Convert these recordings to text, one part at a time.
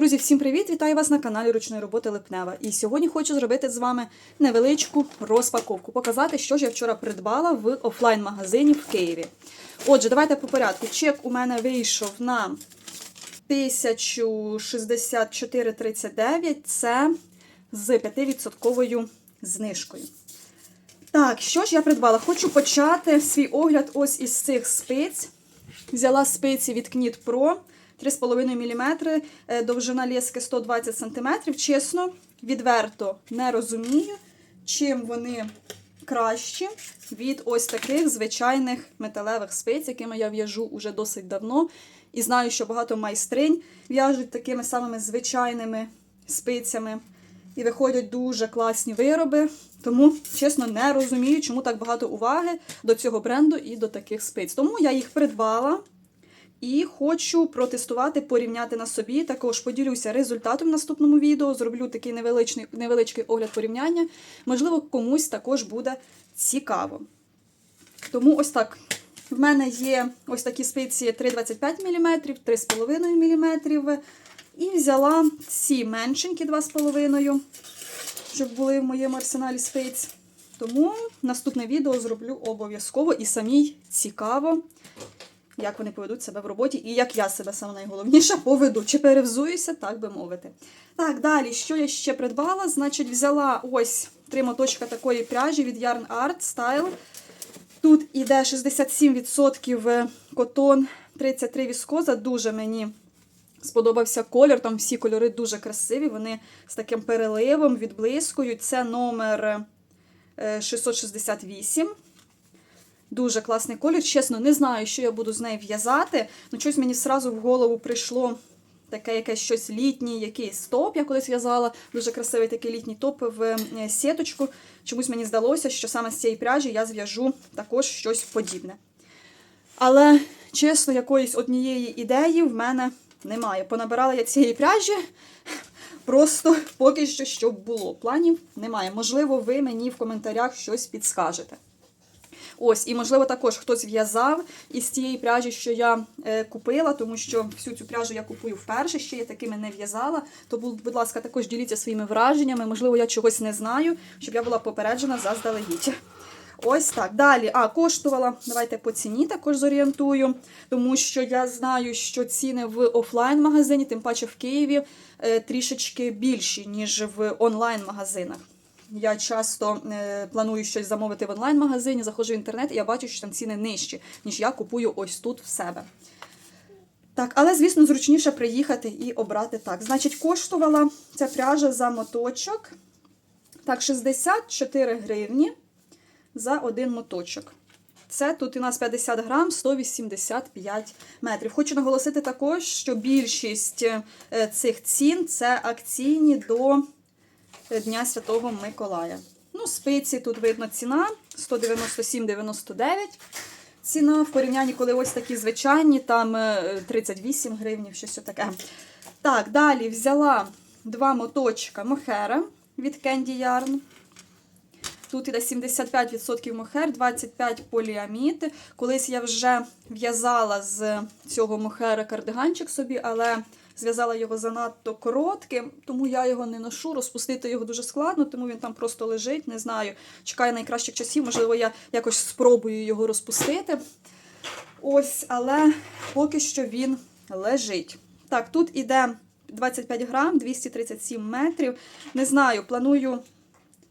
Друзі, всім привіт! Вітаю вас на каналі Ручної роботи Липнева. І сьогодні хочу зробити з вами невеличку розпаковку, показати, що ж я вчора придбала в офлайн-магазині в Києві. Отже, давайте по порядку. Чек у мене вийшов на 1064,39. Це з 5% знижкою. Так, що ж я придбала? Хочу почати свій огляд ось із цих спиць. Взяла спиці від Knit Pro 3,5 мм, е, довжина лески 120 см. Чесно, відверто не розумію, чим вони кращі від ось таких звичайних металевих спиць, якими я в'яжу уже досить давно. І знаю, що багато майстринь в'яжуть такими самими звичайними спицями. І виходять дуже класні вироби. Тому, чесно, не розумію, чому так багато уваги до цього бренду і до таких спиць. Тому я їх придбала і хочу протестувати, порівняти на собі. Також поділюся результатом в наступному відео. Зроблю такий невеличкий, невеличкий огляд порівняння. Можливо, комусь також буде цікаво. Тому ось так. В мене є ось такі спиці 3,25 мм, 3,5 мм. І взяла ці меншенькі 2,5 щоб були в моєму арсеналі спиць. Тому наступне відео зроблю обов'язково і самій цікаво, як вони поведуть себе в роботі, і як я себе саме найголовніше поведу. Чи перевзуюся, так би мовити. Так, далі, що я ще придбала? Значить, взяла ось три моточка такої пряжі від Yarn Art Style. Тут іде 67% котон, 33 віскоза. Дуже мені сподобався колір. Там всі кольори дуже красиві. Вони з таким переливом відблискують. Це номер е, 668. Дуже класний колір. Чесно, не знаю, що я буду з нею в'язати. Ну, щось мені зразу в голову прийшло таке якесь щось літнє, якийсь топ. Я колись в'язала. Дуже красивий такий літній топ в е, сіточку. Чомусь мені здалося, що саме з цієї пряжі я зв'яжу також щось подібне. Але, чесно, якоїсь однієї ідеї в мене немає. Понабирала я цієї пряжі. Просто поки що, щоб було. Планів немає. Можливо, ви мені в коментарях щось підскажете. Ось, і можливо, також хтось в'язав із цієї пряжі, що я е, купила, тому що всю цю пряжу я купую вперше, ще я такими не в'язала. То, будь ласка, також діліться своїми враженнями. Можливо, я чогось не знаю, щоб я була попереджена заздалегідь. Ось так. Далі. А, коштувала. Давайте по ціні також зорієнтую, тому що я знаю, що ціни в офлайн-магазині, тим паче в Києві, е, трішечки більші, ніж в онлайн-магазинах. Я часто е, планую щось замовити в онлайн-магазині, заходжу в інтернет і я бачу, що там ціни нижчі, ніж я купую ось тут в себе. Так, але, звісно, зручніше приїхати і обрати так. Значить, коштувала ця пряжа за моточок. Так, 64 гривні за один моточок. Це тут у нас 50 грам, 185 метрів. Хочу наголосити також, що більшість е, цих цін це акційні до Дня Святого Миколая. Ну, спиці тут видно ціна 197,99. Ціна в порівнянні, коли ось такі звичайні, там е, 38 гривень, щось таке. Так, далі взяла два моточка мохера від Candy Yarn. Тут іде 75% мохер, 25% поліамід. Колись я вже в'язала з цього мохера кардиганчик собі, але зв'язала його занадто коротким, тому я його не ношу. Розпустити його дуже складно, тому він там просто лежить. Не знаю, чекаю найкращих часів, можливо, я якось спробую його розпустити. Ось, але поки що він лежить. Так, тут іде 25 грам, 237 метрів. Не знаю, планую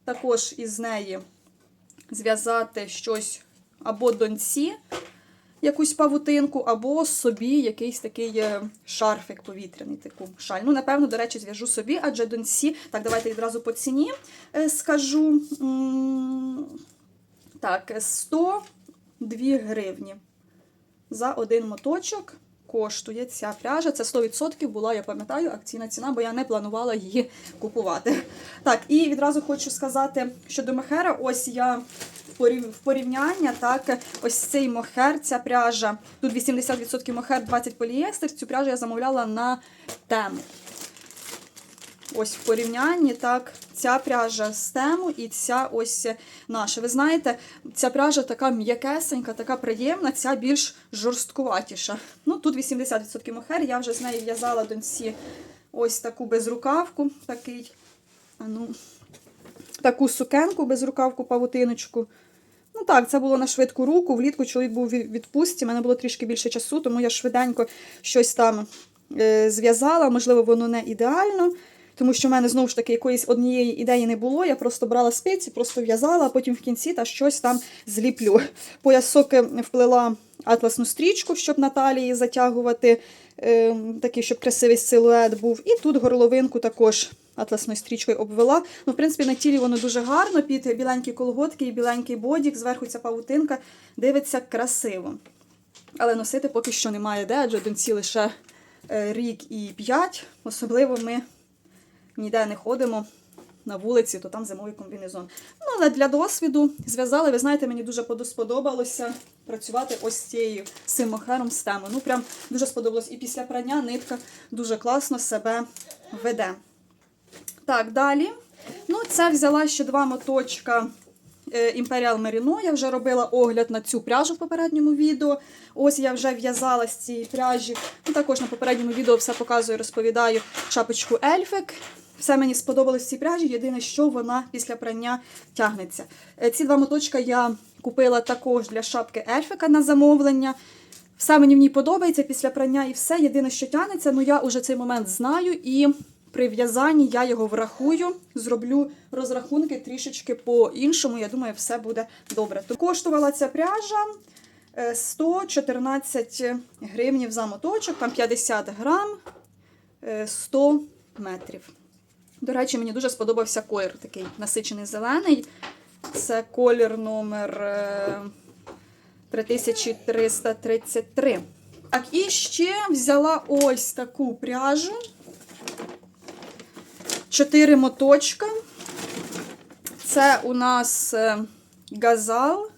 також із неї зв'язати щось або доньці, якусь павутинку, або собі якийсь такий е, шарфик повітряний, таку шаль. Ну, напевно, до речі, зв'яжу собі, адже доньці. Так, давайте відразу по ціні е, скажу. Так, 102 гривні за один моточок. Коштує ця пряжа. Це 100% була, я пам'ятаю, акційна ціна, бо я не планувала її купувати. Так, і відразу хочу сказати щодо мохера, ось я в порівняння, так, ось цей мохер, ця пряжа, тут 80% мохер, 20 поліестер, цю пряжу я замовляла на тему. Ось в порівнянні, так, ця пряжа з тему і ця ось наша. Ви знаєте, ця пряжа така м'якесенька, така приємна, ця більш жорсткуватіша. Ну, тут 80% мохер, я вже з нею в'язала доньці ось таку безрукавку, такий, ну, таку сукенку безрукавку, павутиночку. Ну так, це було на швидку руку. Влітку чоловік був відпустці, в мене було трішки більше часу, тому я швиденько щось там е, зв'язала. Можливо, воно не ідеально, тому що в мене знову ж таки якоїсь однієї ідеї не було. Я просто брала спиці, просто в'язала, а потім в кінці та щось там зліплю. Поясок е, вплела атласну стрічку, щоб на талії затягувати, е, такий, щоб красивий силует був. І тут горловинку також атласною стрічкою обвела. Ну, в принципі, на тілі воно дуже гарно, під біленькі колготки і біленький бодік, зверху ця павутинка дивиться красиво. Але носити поки що немає де, адже доньці лише е, рік і п'ять. Особливо ми ніде не ходимо на вулиці, то там зимовий комбінезон. Ну, але для досвіду зв'язали, ви знаєте, мені дуже сподобалося працювати ось цією цим мохером з теми. Ну, прям дуже сподобалось. І після прання нитка дуже класно себе веде. Так, далі. Ну, це взяла ще два моточка е, Imperial Merino. Я вже робила огляд на цю пряжу в попередньому відео. Ось я вже в'язала з цієї пряжі. Ну, також на попередньому відео все показую, розповідаю шапочку Ельфик. Все мені сподобалось в цій пряжі. Єдине, що вона після прання тягнеться. Е, Ці два моточка я купила також для шапки Ельфика на замовлення. Все мені в ній подобається після прання і все. Єдине, що тягнеться, ну я вже цей момент знаю, і при в'язанні я його врахую, зроблю розрахунки трішечки по-іншому. Я думаю, все буде добре. То коштувала ця пряжа е, 114 гривнів за моточок, там 50 грам, е, 100 метрів. До речі, мені дуже сподобався колір такий насичений зелений. Це колір номер е, 3333. Так, і ще взяла ось таку пряжу. Чотири моточка. Це у нас е, газал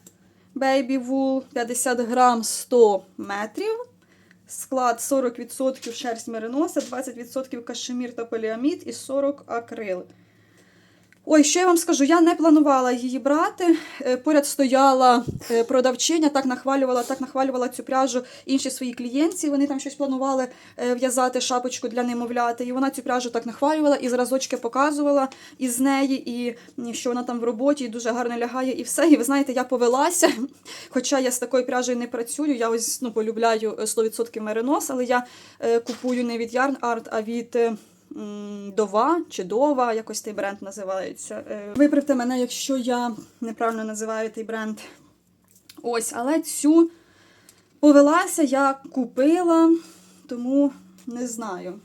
Baby Wool 50 грам 100 метрів. Склад 40% шерсть мериноса, 20% кашемір та поліамід і 40 акрил. Ой, що я вам скажу, я не планувала її брати. Е, Поряд стояла е, продавчиня, так нахвалювала, так нахвалювала цю пряжу інші свої клієнтці. Вони там щось планували е, в'язати шапочку для немовляти. І вона цю пряжу так нахвалювала і зразочки показувала із неї, і що вона там в роботі і дуже гарно лягає, і все. І ви знаєте, я повелася. Хоча я з такою пряжею не працюю. Я ось ну, полюбляю е, 100% меринос, але я купую не від Yarn Art, а від. Дова чи Дова, якось той бренд називається. Е, Виправте мене, якщо я неправильно називаю той бренд. Ось, але цю повелася, я купила, тому не знаю.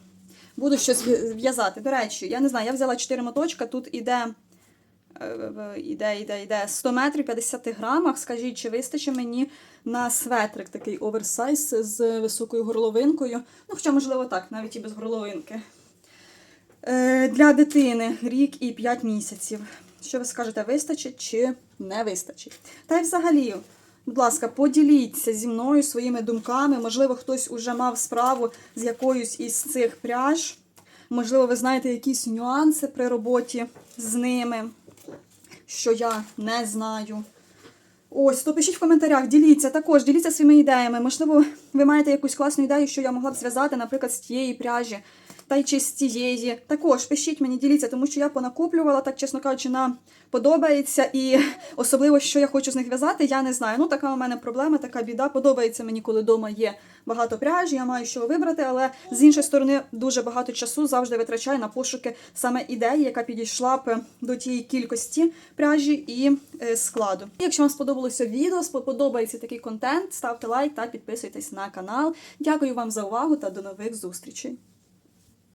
Буду щось в'я- в'язати. До речі, я не знаю, я взяла 4 моточка, тут іде. е, Іде, іде, іде 100 метрів 50 грамах. Скажіть, чи вистачить мені на светрик такий оверсайз з високою горловинкою? Ну, хоча, можливо, так, навіть і без горловинки. Е, Для дитини рік і 5 місяців. Що ви скажете, вистачить чи не вистачить? Та й взагалі, будь ласка, поділіться зі мною своїми думками. Можливо, хтось уже мав справу з якоюсь із цих пряж. Можливо, ви знаєте якісь нюанси при роботі з ними, що я не знаю. Ось, то пишіть в коментарях, діліться також, діліться своїми ідеями. Можливо, ви маєте якусь класну ідею, що я могла б зв'язати, наприклад, з тієї пряжі, та й чи з тієї. Також пишіть мені, діліться, тому що я понакуплювала, так чесно кажучи, нам подобається. І особливо, що я хочу з них в'язати, я не знаю. Ну, така у мене проблема, така біда. Подобається мені, коли вдома є багато пряжі, я маю що вибрати, але з іншої сторони дуже багато часу завжди витрачаю на пошуки саме ідеї, яка підійшла б до тієї кількості пряжі і е, складу. Якщо вам сподобалося відео, сподобається такий контент, ставте лайк та підписуйтесь на канал. Дякую вам за увагу та до нових зустрічей.